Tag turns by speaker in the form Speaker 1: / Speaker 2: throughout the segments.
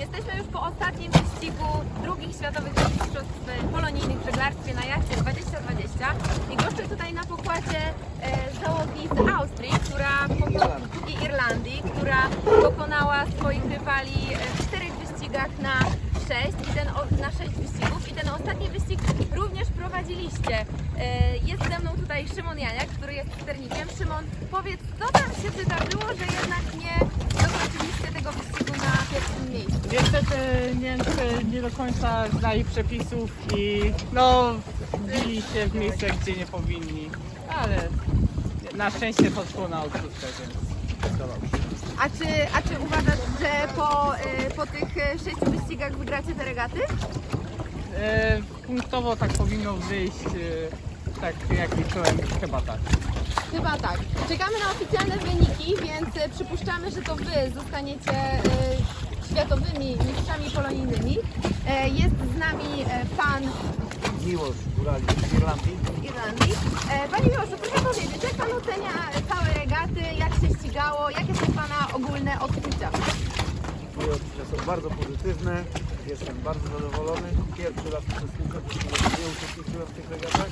Speaker 1: Jesteśmy już po ostatnim wyścigu drugich światowych mistrzostw polonijnych w żeglarstwie na jachcie 2020 i goszczę tutaj na pokładzie e, załogi z Austrii, która i Irlandii, która pokonała swoich rywali e, w czterech wyścigach na sześć i ten na sześć wyścigów i ten ostatni wyścig również prowadziliście. E, Jest ze mną tutaj Szymon Janiak, który jest sternikiem. Szymon, powiedz, co tam się wydarzyło, że jednak nie
Speaker 2: Niestety Niemcy nie do końca znali przepisów i no wbili się w miejsce, gdzie nie powinni, ale na szczęście poszło na odwrótkę, więc wszystko dobrze.
Speaker 1: A czy, a czy uważasz, że po, e, po tych e, sześciu wyścigach wygracie te regaty?
Speaker 2: E, punktowo tak powinno wyjść, e, tak jak liczyłem, chyba tak.
Speaker 1: Chyba tak. Czekamy na oficjalne wyniki, więc przypuszczamy, że to Wy zostaniecie e, światowymi mistrzami polonijnymi. E, Jest z nami e, Pan
Speaker 3: Miłosz Górali z Irlandii.
Speaker 1: z Irlandii. Panie Miłoszu, proszę powiedzieć, jak Pan ocenia całe regaty, jak się ścigało, jakie są Pana ogólne odczucia?
Speaker 3: Moje odczucia są bardzo pozytywne. Jestem bardzo zadowolony. Pierwszy raz uczestniczę, nie uczestniczyłem w tych regatach,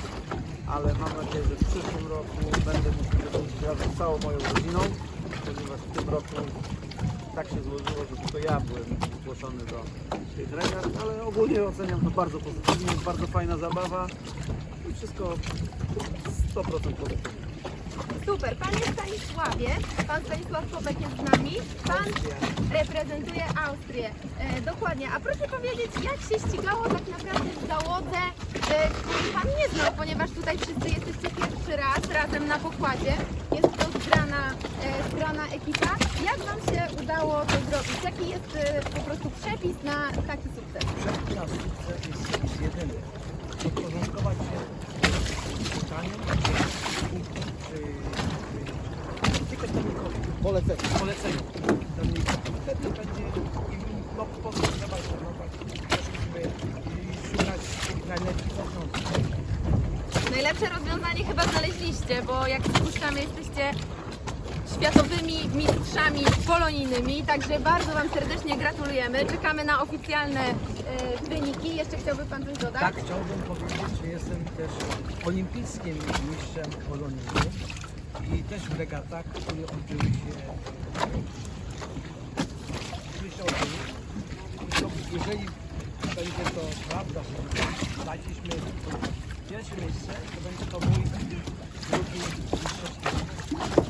Speaker 3: ale mam nadzieję, że w przyszłym roku będę mógł uczestniczyć razem z całą moją rodziną, ponieważ w tym roku tak się złożyło, że tylko ja byłem zgłoszony do tych regat, ale ogólnie oceniam to bardzo pozytywnie, jest bardzo fajna zabawa i wszystko 100% pozytywnie.
Speaker 1: Super, Panie Stanisławie, Pan Stanisław Kopek jest z nami. Pan reprezentuje Austrię. E, dokładnie. A proszę powiedzieć, jak się ścigało tak naprawdę w załodze, e, Pan nie znał, ponieważ tutaj wszyscy jesteście pierwszy raz razem na pokładzie. E, zgrana ekipa. Jak Wam się udało to zrobić? Jaki jest e, po prostu przepis na taki sukces?
Speaker 3: Przepis na sukces jest, jedyny. Podporządkować się czy- tylko. Poleceniu. Poleceniu. Wtedy będzie no, szukać.
Speaker 1: Najlepsze rozwiązanie chyba znaleźliście, bo jak przypuszczamy, jesteście światowymi mistrzami polonijnymi, także bardzo Wam serdecznie gratulujemy. Czekamy na oficjalne e, wyniki. Jeszcze chciałby Pan coś dodać?
Speaker 4: Tak, chciałbym powiedzieć, że jestem też olimpijskim mistrzem polonijnym i też w regatach, które odbyły się to, jeżeli będzie to prawda, że zajęliśmy pierwsze miejsce, to będzie to mój drugi mistrzostwo.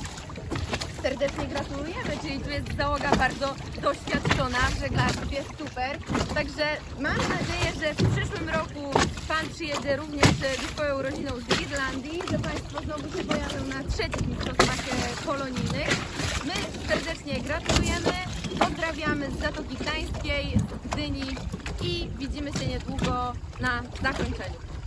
Speaker 1: Serdecznie gratulujemy, czyli tu jest załoga bardzo doświadczona w żeglarstwie, super. Także mam nadzieję, że w przyszłym roku Pan przyjedzie również e, ze swoją rodziną z Irlandii, że Państwo znowu się pojawią na trzecich mistrzostwach e, polonijnych. My serdecznie gratulujemy, pozdrawiamy z Zatoki Gdańskiej, z Gdyni i widzimy się niedługo na zakończeniu.